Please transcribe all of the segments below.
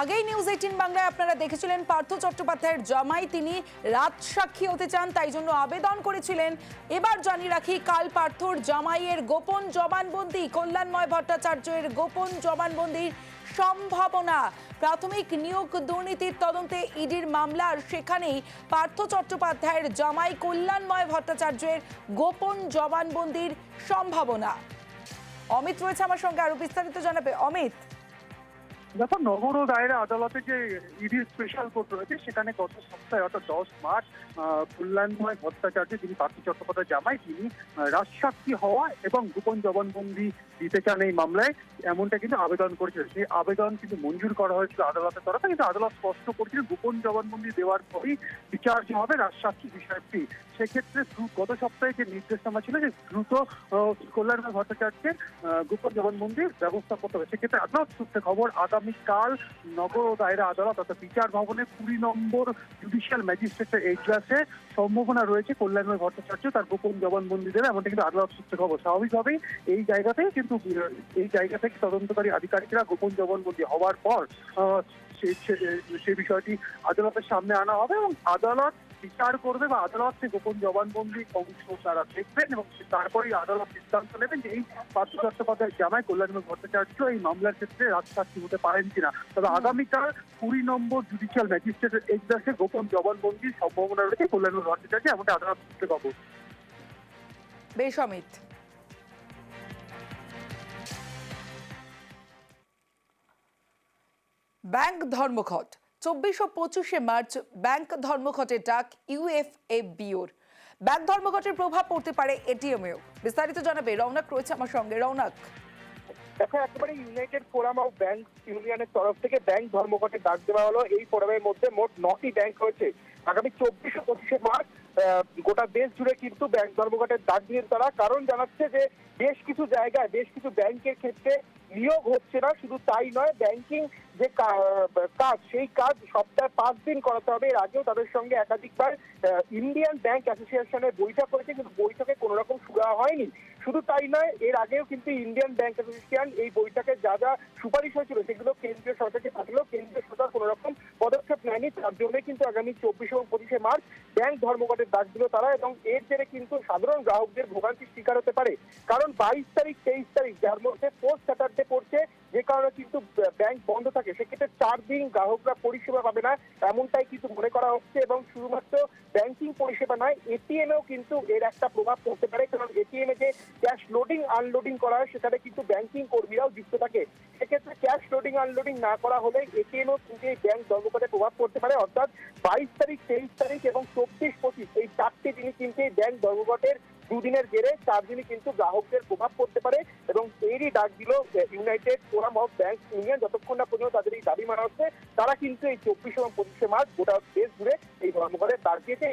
আগেই news eighteen বাংলায় আপনারা দেখেছিলেন পার্থ চট্টোপাধ্যায়ের জামাই। তিনি রাত সাক্ষী হতে চান, তাই জন্য আবেদন করেছিলেন। এবার জানিয়ে রাখি, কাল পার্থর জামাইয়ের গোপন জবানবন্দি, কল্যাণময় ভট্টাচার্যের গোপন জবানবন্দির সম্ভাবনা। প্রাথমিক নিয়োগ দুর্নীতির তদন্তে ইডির মামলার সেখানেই পার্থ চট্টোপাধ্যায়ের জামাই কল্যাণময় ভট্টাচার্যের গোপন জবানবন্দির সম্ভাবনা। অমিত রয়েছে আমার সঙ্গে, আরও বিস্তারিত জানাবে। অমিত? দেখো নগর দায়রা আদালতে যে ইডি স্পেশাল কোর্ট রয়েছে, সেখানে গত সপ্তাহে অর্থাৎ দশ মার্চ কল্যাণময় ভট্টাচার্য, যিনি পার্থ চট্টোপাধ্যায় জামাই, তিনি রাজসাক্ষী হওয়া এবং গোপন জবানবন্দি দিতে চান এই মামলায়, এমনটা কিন্তু আবেদন করেছিল। সেই আবেদন কিন্তু মঞ্জুর করা হয়েছিল আদালতের তরফে, কিন্তু আদালত স্পষ্ট করেছিল গোপন জবানবন্দি দেওয়ার পরই বিচার যে হবে রাজসাক্ষী বিষয়টি। সেক্ষেত্রে গত সপ্তাহে যে নির্দেশনামা ছিল যে দ্রুত কল্যাণময় ভট্টাচার্যের গোপন জবানবন্দির ব্যবস্থা করতে হবে। সেক্ষেত্রে আদালত সূত্রে খবর আগামীকাল নগর দায়রা আদালত অর্থাৎ বিচার ভবনে কুড়ি নম্বর জুডিশিয়াল ম্যাজিস্ট্রেটের এই ক্লাসে সম্ভাবনা রয়েছে, কল্যাণময় ভট্টাচার্য তার গোপন জবানবন্দি দেবে এমনটা কিন্তু আদালত সূত্রে খবর। স্বাভাবিকভাবেই এই জায়গাতেই কিন্তু, এই জায়গা থেকে তদন্তকারী আধিকারিকরা গোপন জবানবন্দি হওয়ার পর সে- বিষয়টি আদালতের সামনে আনা হবে এবং আদালত বিচার করবে বা আদালত গোপন জবানবন্দি অংশ তারা দেখবেন এবং তারপরেই আদালত সিদ্ধান্ত নেবেন যে এই পার্থ চট্টোপাধ্যায়ের জামাই কল্যাণময় ভট্টাচার্য এই মামলার ক্ষেত্রে রাজসাক্ষী হতে পারেন কিনা। তবে আগামীকাল কুড়ি নম্বর জুডিশিয়াল ম্যাজিস্ট্রেটের এজলাসে গোপন জবানবন্দির সম্ভাবনা রয়েছে কল্যাণময় ভট্টাচার্য এমনটা আদালত সূত্রে খবর বেশ অমিত ব্যাংক ধর্মঘট। চব্বিশ ও পঁচিশে মার্চ ব্যাংক ধর্মঘটের ডাক ইউএফএবিওর। ব্যাংক ধর্মঘটের প্রভাব পড়তে পারে এটিএমেও। বিস্তারিত জানাবে রৌনক রয়েছে আমার সঙ্গে। রৌনক দেখো, একেবারে ইউনাইটেড ফোরাম অফ ব্যাংক ইউনিয়নের তরফ থেকে ব্যাংক ধর্মঘটে ডাক দেওয়া হলো। এই ফোরামের মধ্যে মোট নটি ব্যাংক রয়েছে। আগামী চব্বিশ ও পঁচিশে মার্চ গোটা দেশ জুড়ে কিন্তু ব্যাংক ধর্মঘটের ডাক দিয়ে তারা। কারণ জানাচ্ছে যে, বেশ কিছু জায়গায়, বেশ কিছু ব্যাংকের ক্ষেত্রে নিয়োগ হচ্ছে না। শুধু তাই নয়, ব্যাংকিং যে কাজ সেই কাজ সপ্তাহে পাঁচ দিন করাতে হবে। এর আগেও তাদের সঙ্গে একাধিকবার ইন্ডিয়ান ব্যাংক অ্যাসোসিয়েশনের বৈঠক হয়েছে, কিন্তু বৈঠকে কোনো রকম সুরা হয়নি। শুধু তাই নয়, এর আগেও কিন্তু ইন্ডিয়ান ব্যাংক অ্যাসোসিয়েশন এই বৈঠকে যা যা সুপারিশ হয়েছিল, সেগুলো কেন্দ্রীয় সরকারকে পাঠালেও কেন্দ্রীয় সরকার কোনো রকম পদক্ষেপ নেয়নি। তার জন্য কিন্তু আগামী চব্বিশ এবং পঁচিশে মার্চ ব্যাংক ধর্মঘটের ডাক দিল তারা এবং এর জেরে কিন্তু সাধারণ গ্রাহকদের ভোগান্তির শিকার হতে পারে। কারণ বাইশ তারিখ, তেইশ তারিখ, যার মধ্যে পোস্ট স্যাটারডে পড়ছে যে কারণে কিন্তু ব্যাংক বন্ধ থাকে, সেক্ষেত্রে চার দিন গ্রাহকরা পরিষেবা পাবে না, এমনটাই কিন্তু মনে করা হচ্ছে এবং শুধুমাত্র ব্যাংকিং পরিষেবা নয়, এটিএমেও কিন্তু এর একটা প্রভাব পড়তে পারে, কারণ এটিএম এ যে ক্যাশ লোডিং আনলোডিং করা হয়, সেখানে কিন্তু ব্যাংকিং কর্মীরাও যুক্ত থাকে। সেক্ষেত্রে ক্যাশ লোডিং আনলোডিং না করা হলে এটিএমও কিন্তু এই ব্যাংক ধর্মঘটে প্রভাব পড়তে পারে, অর্থাৎ বাইশ তারিখ, তেইশ তারিখ এবং চব্বিশ পঁচিশ, এই চারটি দিনই কিন্তু ব্যাংক ধর্মঘটের দুদিনের জেরে চার দিনই কিন্তু গ্রাহকদের প্রভাব পড়তে পারে এবং এরই ডাক দিল united forum of bank union যতক্ষণ না পর্যন্ত তাদের এই দাবি মানা হচ্ছে, তারা কিন্তু এই চব্বিশ এবং পঁচিশে মার্চ গোটা দেশ জুড়ে এই ধর্মঘটের তার দিয়েছে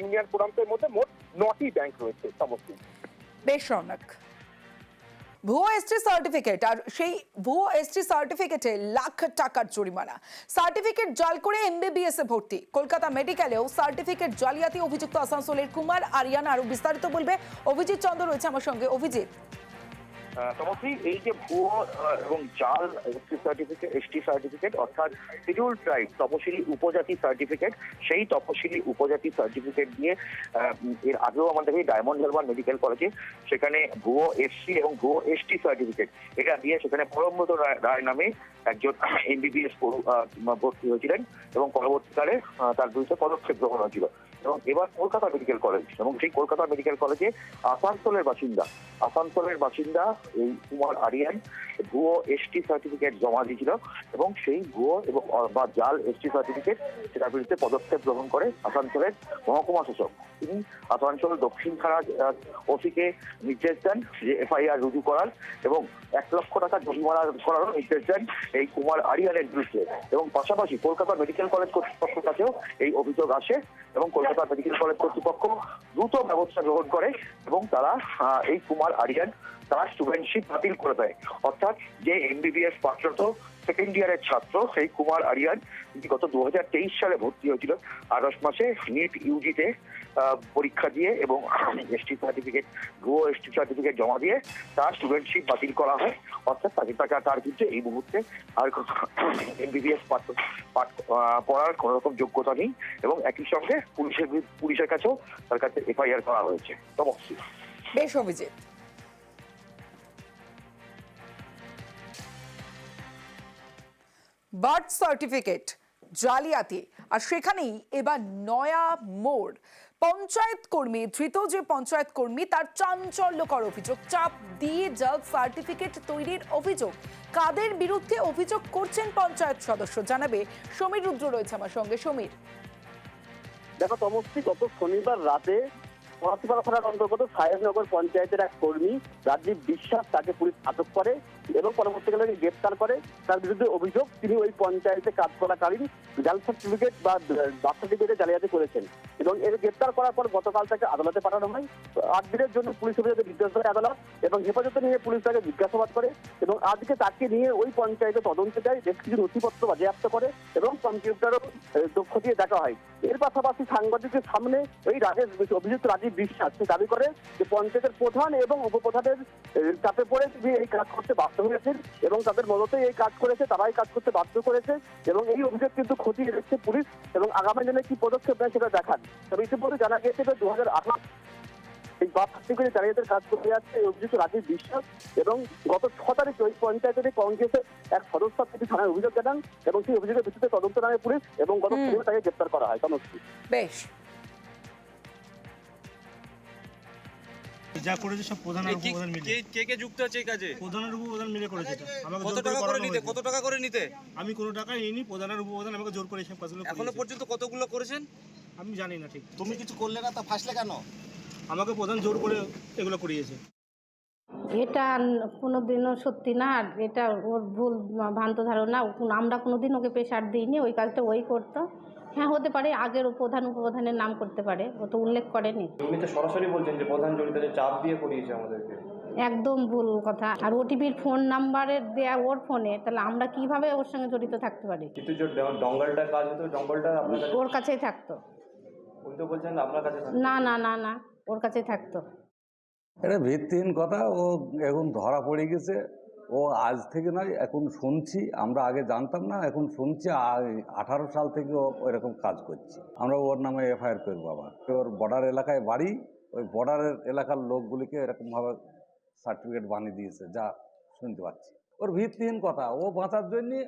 ইউনিয়ন ফোরামের মধ্যে মোট নটি ব্যাংক রয়েছে সমস্ত বেশ রৌনক। ভুয়ো এসটি সার্টিফিকেট আর সেই ভুয়ো এসটি সার্টিফিকেটে লাখ টাকার জরিমানা। সার্টিফিকেট জাল করে এমবিবিএস এ ভর্তি। কলকাতা মেডিকেলেও সার্টিফিকেট জালিয়াতি অভিযুক্ত আসানসোলের কুমার আরিয়ান আরও বিস্তারিত বলবে। অভিজিৎ চন্দ্র রয়েছে আমার সঙ্গে। অভিজিৎ। তমসি এই যে ভুয়ো এবং জাল এসটি সার্টিফিকেট এসটি সার্টিফিকেট অর্থাৎ শিডিউল ট্রাইব তপশিলি উপজাতি সার্টিফিকেট সেই তপশিলি উপজাতি সার্টিফিকেট দিয়ে এর আগেও আমাদের এই ডায়মন্ড হারবার মেডিকেল কলেজে সেখানে ভুয়ো এসসি এবং ভুয়ো এসটি সার্টিফিকেট এটা দিয়ে সেখানে পরমব্রত রায় নামে একজন এমবিবিএস ভর্তি হয়েছিলেন এবং পরবর্তীকালে তার বিরুদ্ধে পদক্ষেপ গ্রহণ হয়েছিল। এবং এবার কলকাতা মেডিকেল কলেজ এবং সেই কলকাতা মেডিকেল কলেজে আসানসোলের বাসিন্দা আসানসোলের বাসিন্দা এই কুমার আরিয়ান, ভুয়ো এসটি সার্টিফিকেট জমা দিয়েছিল এবং সেই ভুয়ো এবং বা জাল এসটি সার্টিফিকেট সেটার বিরুদ্ধে পদক্ষেপ গ্রহণ করে আসানসোলের মহকুমা শাসক। তিনি আসানসোল দক্ষিণ থানা ওসিকে নির্দেশ দেন যে এফআইআর রুজু করার এবং এক লক্ষ টাকা জরিমানা করারও নির্দেশ দেন এই কুমার আরিয়ানের বিরুদ্ধে। এবং পাশাপাশি কলকাতা মেডিকেল কলেজ কর্তৃপক্ষের কাছেও এই অভিযোগ আসে এবং কলকাতা মেডিকেল কলেজ কর্তৃপক্ষ দ্রুত ব্যবস্থা গ্রহণ করে এবং তারা এই কুমার আরিয়ান তারা স্টুডেন্টশিপ বাতিল করে দেয়। অর্থাৎ যে এমবিবিএস পাঠরত সেকেন্ড ইয়ারের ছাত্র সেই কুমার আরিয়ান গত দু হাজার তেইশ সালে ভর্তি হয়েছিল আগস্ট মাসে নিট ইউজিতে পরীক্ষা দিয়ে এবং এসটি সার্টিফিকেট ভুয়ো এসটি সার্টিফিকেট জমা দিয়ে তার স্টুডেন্টশিপ বাতিল করা হয়। অর্থাৎ তাকে তাকে তার কিন্তু এই মুহূর্তে আর এমবিবিএস পাঠ, পাঠ- পড়ার কোনো রকম যোগ্যতা নেই এবং একই সঙ্গে পুলিশের পুলিশের কাছেও তার কাছে এফআইআর করা হয়েছে। তমস্তি বেশ, অভিজিৎ। বার্থ সার্টিফিকেট, জালিয়াতি, আর সেখানেই এবার নয়া মোড়। পঞ্চায়েত কর্মী, ধৃত যে পঞ্চায়েত কর্মী, তার চাঞ্চল্যকর অভিযোগ, চাপ দিয়ে জাল সার্টিফিকেট তৈরির অভিযোগ। কাদের বিরুদ্ধে অভিযোগ করছেন পঞ্চায়েত সদস্য? জানাবে সমীর রুদ্র রয়েছে আমার সঙ্গে। সমীর। দেখো তমস্তি গত শনিবার রাতে পলাশিপাড়া থানার অন্তর্গত সাহেবনগর পঞ্চায়েতের এক কর্মী রাজীব বিশ্বাস, তাকে পুলিশ আটক করে এবং পরবর্তীকালে তাকে গ্রেপ্তার করে। তার বিরুদ্ধে অভিযোগ তিনি ওই পঞ্চায়েতে কাজ করাকালীন জাল সার্টিফিকেট বা বার্থ সার্টিফিকেটে জালিয়াতি করেছেন এবং এর গ্রেপ্তার করার পর গতকাল তাকে আদালতে পাঠানো হয়। আট দিনের জন্য পুলিশ অভিযোগে নির্দেশ আদালত এবং হেফাজতে নিয়ে পুলিশ তাকে জিজ্ঞাসাবাদ করে এবং আজকে তাকে নিয়ে ওই পঞ্চায়েতে তদন্তে যায়, বেশ কিছু নথিপত্র বাজেয়াপ্ত করে এবং কম্পিউটারও দক্ষ দিয়ে দেখা হয়। এর পাশাপাশি সাংবাদিকের সামনে ওই রাজেশ, অভিযুক্ত রাজীব বিশ্বাস, সে দাবি করে যে পঞ্চায়েতের প্রধান এবং উপপ্রধানের চাপে পড়ে তিনি এই কাজ করতে বাধ্য হয়েছেন এবং তাদের মদতে এই কাজ করেছে, তারাই কাজ করতে বাধ্য করেছে এবং এই অভিযোগ কিন্তু খতিয়ে দেখছে পুলিশ এবং আগামী দিনে কি পদক্ষেপ নেয় সেটা দেখান। তবে ইতিমধ্যে জানা গিয়েছে যে দু হাজার আঠারো এই বাপ করে জালিয়াতের কাজ করে যাচ্ছে এই অভিযুক্ত রাজীব বিশ্বাস এবং গত ছ তারিখে ওই পঞ্চায়েতের কংগ্রেসের এক সদস্য তিনি থানায় অভিযোগ জানান এবং সেই অভিযোগের ভিত্তিতে তদন্ত নামে পুলিশ এবং গত। তাকে গ্রেপ্তার করা হয় তমস্তি বেশ। যা করেছে সব প্রধান আর উপপ্রধান মিলে। কে কে কে যুক্ত আছে এই কাজে? প্রধান আর উপপ্রধান মিলে করেছে। এটা আমাকে কত টাকা করে নিতে? কত টাকা করে নিতে? আমি কোনো টাকা নিইনি প্রধান আর উপপ্রধান আমাকে জোর করে এসব কাজগুলো এখনও পর্যন্ত কতগুলো করেছেন? আমি জানি না ঠিক। তুমি কিছু করলে না তা ফাঁসলে কেন? আমাকে প্রধান জোর করে এগুলো করিয়েছে। এটা কোনো দিনও সত্যি না আর এটা ওর ভুল ভ্রান্ত ধারণা। আমরা কোনো দিন ওকে প্রেশার দিইনি ওই কাজটা ওই করতো। হ্যাঁ হতে পারে আগের প্রধান উপপ্রধানের নাম করতে পারে ও তো উল্লেখ করেনি। উনি তো সরাসরি বলছেন যে প্রধান জড়িত যে চাপ দিয়ে করিয়েছে আমাদেরকে। একদম ভুল কথা। আর ওটিপির ফোন নাম্বারের দেয়া ওর ফোনে তাহলে আমরা কীভাবে ওর সঙ্গে জড়িত থাকতে পারি? কিন্তু যে ডঙ্গলটার কাজ হতো ডঙ্গলটা আপনার কাছে ওর কাছেই থাকতো। উনি তো বলছেন আপনার কাছে না না না না। ওর কাছেই থাকতো। এটা ভিত্তিহীন কথা। ও এখন ধরা পড়ে গেছে। ও আজ থেকে নয় এখন শুনছি। আমরা আগে জানতাম না এখন শুনছি। আঠারো সাল থেকে ও এরকম কাজ করছে। আমরা ওর নামে এফআইআর করব আবার। ওর বর্ডার এলাকায় বাড়ি ওই বর্ডারের এলাকার লোকগুলিকে এরকমভাবে সার্টিফিকেট বানিয়ে দিয়েছে। যা শুনতে পাচ্ছি। ওর ভিত্তিহীন কথা। ও বাঁচার জন্যে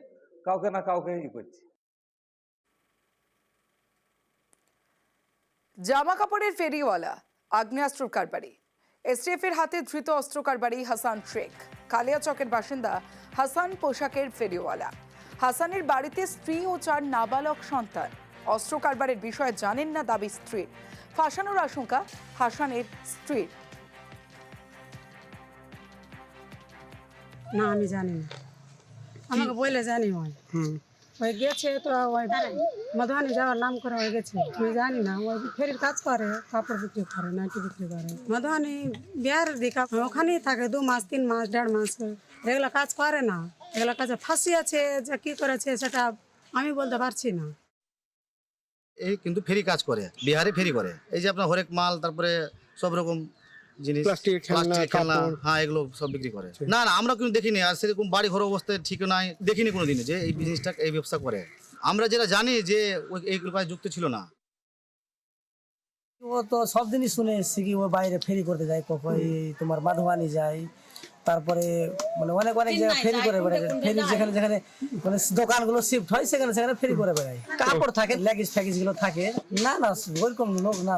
কাউকে না কাউকে ই করছে। জামা কাপড়ের ফেরিওয়ালা। আগ্নেয়াস্ত্র কারবারি। এসটিএফ এর হাতে ধৃত অস্ত্র কারবারি হাসান শেখ। কালিয়াচকের বাসিন্দা হাসান পোশাকের ফেরিওয়ালা। হাসানের বাড়িতে স্ত্রী ও চার নাবালক সন্তান। অস্ত্র কারবারের বিষয়ে জানেন না দাবি স্ত্রীর। ফাঁসানোর আশঙ্কা হাসানের স্ত্রীর। না আমি জানি না। আমাকে বলে জানি ওই ওই গেছে তো ওই মধুবানি যাওয়ার নাম করে হয়ে গেছে। আমি জানি না ওই ফেরির কাজ করে, কাপড় বিক্রি করে, নাইটি বিক্রি করে। মধুবানি বিহার দিকে ওখানেই থাকে, দু মাস, তিন মাস, দেড় মাস। এগুলো কাজ করে না, এগুলো কাজে ফাঁসি আছে যে কি করেছে সেটা আমি বলতে পারছি না। এই কিন্তু ফেরি কাজ করে, বিহারে ফেরি করে। এই যে আপনার হরেক মাল, তারপরে সব রকম জিনিস প্লাস্টিক, খেলনা, খেলনা হ্যাঁ এগুলো সব বিক্রি করে। না না আমরা কিন্তু দেখিনি আর সেরকম বাড়ি ঘর অবস্থায় ঠিক নাই দেখিনি কোনো দিনে যে এই বিজনেসটা এই ব্যবসা করে। আমরা যেটা জানি যে ওই এইগুলো কাজ যুক্ত ছিল না। ও তো সব দিনই শুনে এসছি কি ও বাইরে ফেরি করতে যায় কখন তোমার মাধবানি যায় তারপরে মানে অনেক অনেক জায়গায় ফেরি করে বেড়ায়। ফেরি যেখানে যেখানে মানে দোকানগুলো শিফট হয় সেখানে সেখানে ফেরি করে বেড়ায়। কাপড় থাকে লেগিস ফ্যাগিসগুলো থাকে। না না ওইরকম লোক না